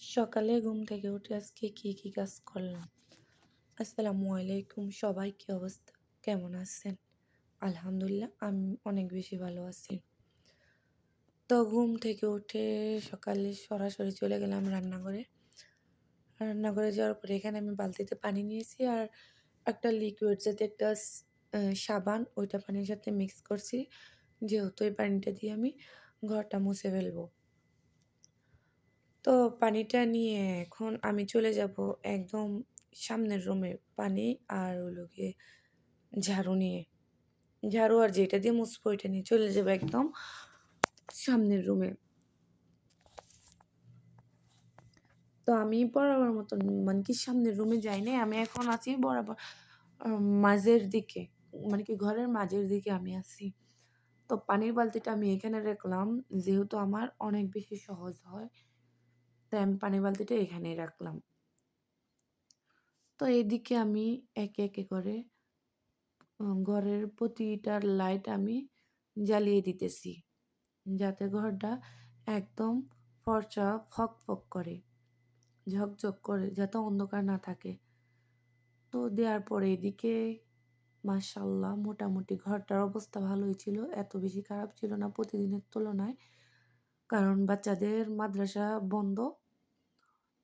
সকালে ঘুম থেকে উঠে আজকে কি কি কাজ করলাম? আসসালামু আলাইকুম। সবাই কি অবস্থা? কেমন আছেন? আলহামদুলিল্লাহ, আমি অনেক বেশি ভালো আছি। তো ঘুম থেকে উঠে সকালে সরাসরি চলে গেলাম রান্নাঘরে। রান্নাঘরে যাওয়ার পরে এখানে আমি বালতিতে পানি নিয়েছি আর একটা লিকুইড যাতে একটা সাবান ওইটা পানির সাথে মিক্স করছি। যেহেতু এই পানিটা দিয়ে আমি ঘরটা মুছে ফেলব। তো পানিটা নিয়ে এখন আমি চলে যাব একদম সামনের রুমে পানি আর হলো গিয়ে ঝাড়ু নিয়ে। ঝাড়ু আর যেটা দিয়ে মুছবো ওইটা নিয়ে চলে যাব একদম সামনের রুমে তো আমি বরাবর মতন মানে কি সামনের রুমে যাই নাই, আমি এখন আছি বরাবর মাঝের দিকে মানে কি ঘরের মাঝের দিকে আমি আছি। তো পানির বালতিটা আমি এখানে রাখলাম, যেহেতু আমার অনেক বেশি সহজ হয়। তাই আমি পানির বালতিটা এখানেই রাখলাম। তো এদিকে আমি একে একে করে ঘরের প্রতিটার লাইট আমি জ্বালিয়ে দিতেছি। যাতে ঘরটা একদম ফর্সা, ফক ফক করে, ঝকঝক করে, যাতে অন্ধকার না থাকে। তো দেওয়ার পরে এদিকে মাশাল্লাহ মোটামুটি ঘরটার অবস্থা ভালোই ছিল, এত বেশি খারাপ ছিল না প্রতিদিনের তুলনায়। কারণ বাচ্চাদের মাদ্রাসা বন্ধ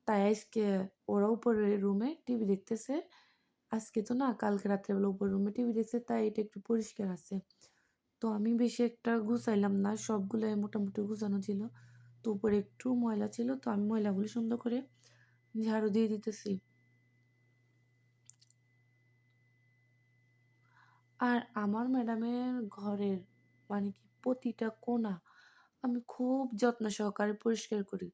তাই আজকে ওরা উপরের রুমে টিভি দেখতেছে। আজকে তো না, কালকে রাত্রেবেলা উপরে রুমে টিভি দেখছে, তাই এটা একটু পরিষ্কার আছে। তো আমি বেশি একটা গুছাইলাম না সবগুলো মোটামুটি গুছানো ছিল। তো উপরে একটু ময়লা ছিল, তো আমি ময়লাগুলো সুন্দর করে ঝাড়ু দিয়ে দিতেছি। আর আমার ম্যাডামের ঘরের মানে কি প্রতিটা কোণা আমি খুব যত্ন সহকারে পরিষ্কার করি।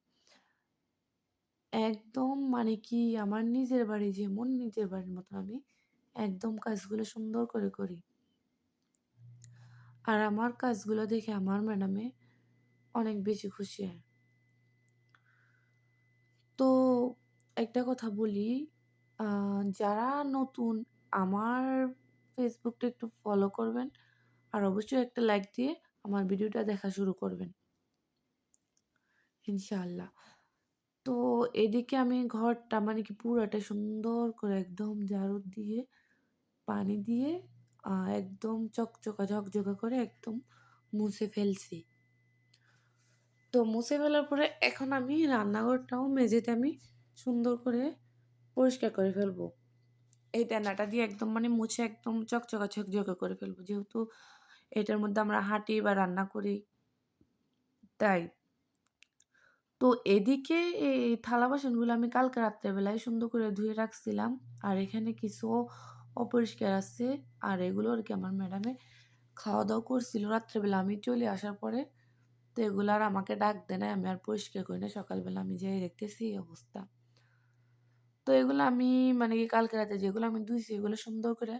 একদম মানে কি আমার নিজের বাড়ি যেমন নিজের বাড়ির মতো আমি একদম কাজগুলো সুন্দর করে করি। আর আমার কাজগুলো দেখে আমার ম্যাডামে অনেক বেশি খুশি হয়। তো একটা কথা বলি যারা নতুন আমার ফেসবুকটা একটু ফলো করবেন আর অবশ্যই একটা লাইক দিয়ে আমার ভিডিওটা দেখা শুরু করবেন। ইনশাআল্লাহ। তো এদিকে আমি ঘরটা মানে কি পুরাটা সুন্দর করে একদম ঝাড়ু দিয়ে, পানি দিয়ে একদম চকচকা ঝকঝকা করে একদম মুছে ফেলছি। তো মুছে ফেলার পরে এখন আমি রান্নাঘরটাও মেঝেতে আমি সুন্দর করে পরিষ্কার করে ফেলব। এই ট্যানাটা দিয়ে একদম মানে মুছে একদম চকচকা ঝকঝকে করে ফেলব, যেহেতু এটার মধ্যে আমরা হাঁটি বা রান্না করি, তাই। তো এদিকে এই থালা বাসনগুলো আমি কালকে রাত্রেবেলায় সুন্দর করে ধুয়ে রাখছিলাম। আর এখানে কিছু অপরিষ্কার আছে। আর এগুলো আর কি আমার ম্যাডামে খাওয়া দাওয়া করছিল রাত্রেবেলা। আমি চলে আসার পরে তো এগুলো আর আমাকে ডাক দেয় না আমি আর পরিষ্কার করি না সকালবেলা আমি যাই দেখতেছি এই অবস্থা। তো এগুলো আমি মানে কি কালকে রাতে যেগুলো আমি ধুইছি এগুলো সুন্দর করে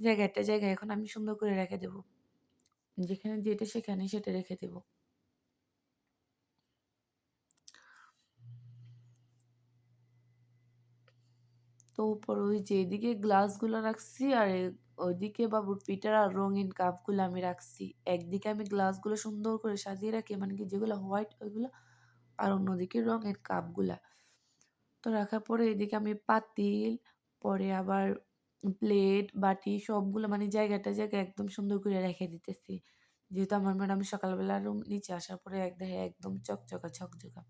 জায়গাটা জায়গায় এখন আমি সুন্দর করে রেখে দেবো। যেখানে যেটা সেখানে সেটা রেখে দেবো। তো উপর ওই যে এদিকে গ্লাসগুলো রাখছি আর ওইদিকে বাবুর পিটার আর রঙিন কাপগুলো আমি রাখছি। একদিকে আমি গ্লাসগুলো সুন্দর করে সাজিয়ে রাখি মানে কি যেগুলো হোয়াইট ওইগুলো, আর অন্যদিকে রঙের কাপগুলা। তো রাখার পরে এদিকে আমি পাতিল, পরে আবার প্লেট বাটি সবগুলো মানে জায়গাটা জায়গা একদম সুন্দর করে রেখে দিতেছি। যেহেতু আমার ম্যাডাম সকালবেলা রুম নিচে, আসার পরে এক দেখে একদম চকচকা ঝকঝকা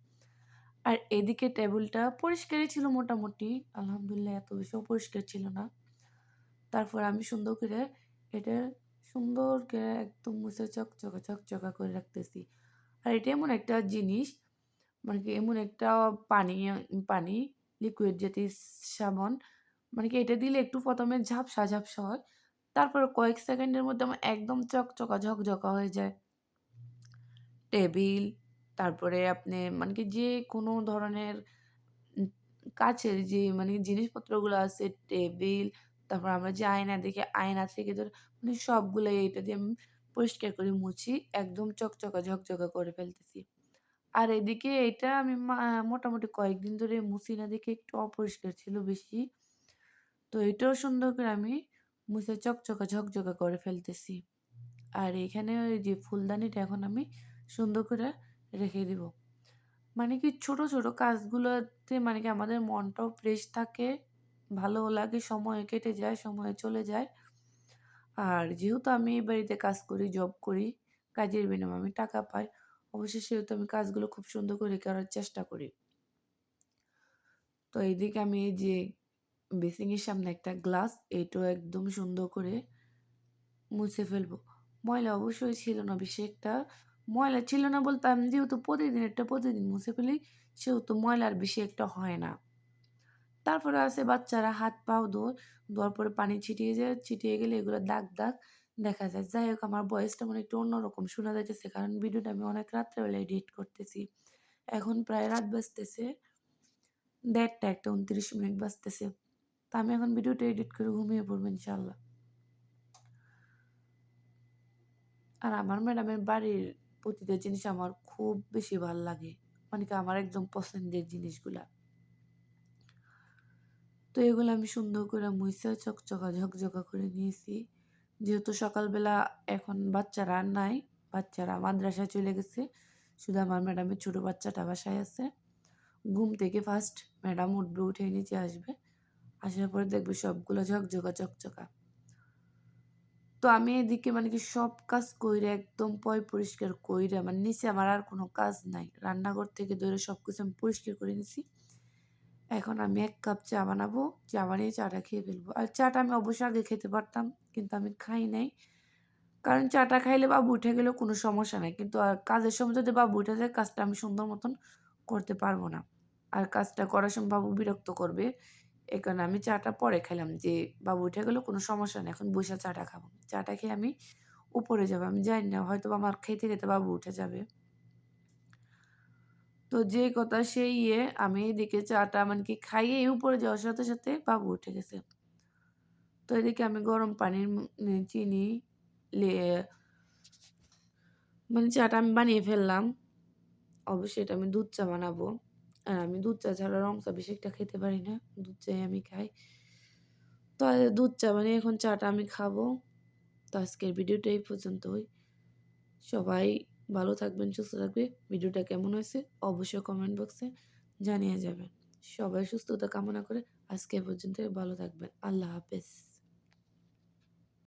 আর এদিকে টেবিলটা পরিষ্কারই ছিল মোটামুটি। আলহামদুলিল্লাহ এত বেশিও পরিষ্কার ছিল না। তারপর আমি সুন্দর করে এটা সুন্দর করে একদম মুছে চকচকা চকচকা করে রাখতেছি। আর এটা এমন একটা জিনিস মানে কি এমন একটা পানি পানি লিকুইড যেটি সাবান মানে কি এটা দিলে একটু প্রথমে ঝাপসা ঝাপসা হয়, তারপরে কয়েক সেকেন্ডের মধ্যে আমার একদম চকচকা ঝকঝকা হয়ে যায়। টেবিল তারপরে আপনি মানে কি যে কোনো ধরনের কাছের যে মানে জিনিসপত্রগুলো আছে টেবিল, তারপর আমরা যে আয়না দেখি আয়না থেকে ধর মানে সবগুলাই এটা দিয়ে আমি পরিষ্কার করে মুছি। একদম চকচকা ঝকঝকা করে ফেলতেছি। আর এদিকে এটা আমি মোটামুটি কয়েকদিন ধরে মুছি না দেখে একটু অপরিষ্কার ছিল বেশি। তো এটাও সুন্দর করে আমি মুছে চকচকা ঝকঝকা করে ফেলতেছি। আর এখানে ওই যে ফুলদানিটা এখন আমি সুন্দর করে রেখে দিব। মানে কি ছোট, ছোট কাজগুলোতে মানে কি আমাদের মনটাও ফ্রেশ থাকে, ভালোও লাগে, সময় কেটে যায়, সময় চলে যায়। আর যেহেতু আমি এই বাড়িতে কাজ করি, জব করি, কাজের বিনিময়ে আমি টাকা পাই। অবশ্যই সেহেতু আমি কাজগুলো খুব সুন্দর করে করার চেষ্টা করি। তো এইদিকে আমি এই যে বেসিংয়ের সামনে একটা গ্লাস, এটাও একদম সুন্দর করে মুছে ফেলব। ময়লা অবশ্যই ছিল না বেশি একটা। ময়লা ছিল না বলতে আমি যেহেতু প্রতিদিনেরটা প্রতিদিন মুছে ফেলি, সেহেতু ময়লা আর বেশি একটা হয় না। তারপরে আছে বাচ্চারা হাত পাও ধোয়, ধোয়ার পরে পানি ছিটিয়ে যায়, ছিটিয়ে গেলে এগুলো দাগ, দাগ দেখা যায়। যাই হোক আমার ভয়েসটা মনে একটু অন্যরকম শোনা যাইতেছে কারণ ভিডিওটা আমি অনেক রাত্রেবেলা এডিট করতেছি। এখন প্রায় রাত বাজতেছে দেড়টা একটা ২৯ মিনিট বাজতেছে। তো আমি এখন ভিডিওটা এডিট করে ঘুমিয়ে পড়ব ইনশাল্লাহ আর আমার ম্যাডামের বাড়ির প্রতিটা জিনিস আমার খুব বেশি ভালো লাগে। মানে কি আমার একদম পছন্দের জিনিসগুলা। তো এগুলো আমি সুন্দর করে মুইছা চকচকা ঝকঝকা করে নিয়েছি। যেহেতু সকালবেলা এখন বাচ্চারা আর নাই, বাচ্চারা মাদ্রাসায় চলে গেছে। শুধু আমার ম্যাডামের ছোট বাচ্চাটা বাসায় আছে। ঘুম থেকে ফার্স্ট ম্যাডাম উঠবে, উঠে নিচে আসবে। আসার পরে দেখবে সবগুলো ঝকঝকা চকচকা। তো আমি এদিকে মানে কি সব কাজ কইরা একদম পয় পরিষ্কার কইরা মানে নিচে আমার আর কোনো কাজ নাই। রান্নাঘর থেকে ধরে সব কিছু আমি পরিষ্কার করে নিছি। এখন আমি এক কাপ চা বানাবো। চা বানিয়ে চাটা খেয়ে ফেলব। আর চাটা আমি অবশ্যই আগে খেতে পারতাম। কিন্তু আমি খাই নাই। কারণ চাটা খাইলে বাবু উঠে গেলেও কোনো সমস্যা নাই। কিন্তু আর কাজের সময় যদি বাবু উঠে যায়, কাজটা আমি সুন্দর মতন করতে পারব না। আর কাজটা করার সময় বাবু বিরক্ত করবে। এ কারণে আমি চাটা পরে খেলাম যে বাবু উঠে গেলেও কোনো সমস্যা নেই। এখন বইসা চাটা খাব। চাটা খেয়ে আমি উপরে যাব। আমি জানি না হয়তোবা আমার খেতে, খেতে বাবু উঠে যাবে। তো যে কথা সেই ইয়ে আমি এদিকে চাটা মানে কি খাইয়েই উপরে যাওয়ার সাথে, সাথে বাবু উঠে গেছে। তো এদিকে আমি গরম পানির ম চিনি মানে চাটা আমি বানিয়ে ফেললাম। অবশ্যই এটা আমি দুধ চা বানাবো। আর আমি দুধ চা ছাড়া রং চা বেশি একটা খেতে পারি না। দুধ চাই আমি খাই। তো দুধ চা মানে এখন চাটা আমি খাব। তো আজকের ভিডিওটা এই পর্যন্তই। সবাই ভালো থাকবেন, সুস্থ থাকবে ভিডিওটা কেমন হয়েছে অবশ্যই কমেন্ট বক্সে জানিয়ে যাবেন। সবাই সুস্থতা কামনা করে আজকে পর্যন্ত ভালো থাকবেন। আল্লাহ হাফেজ।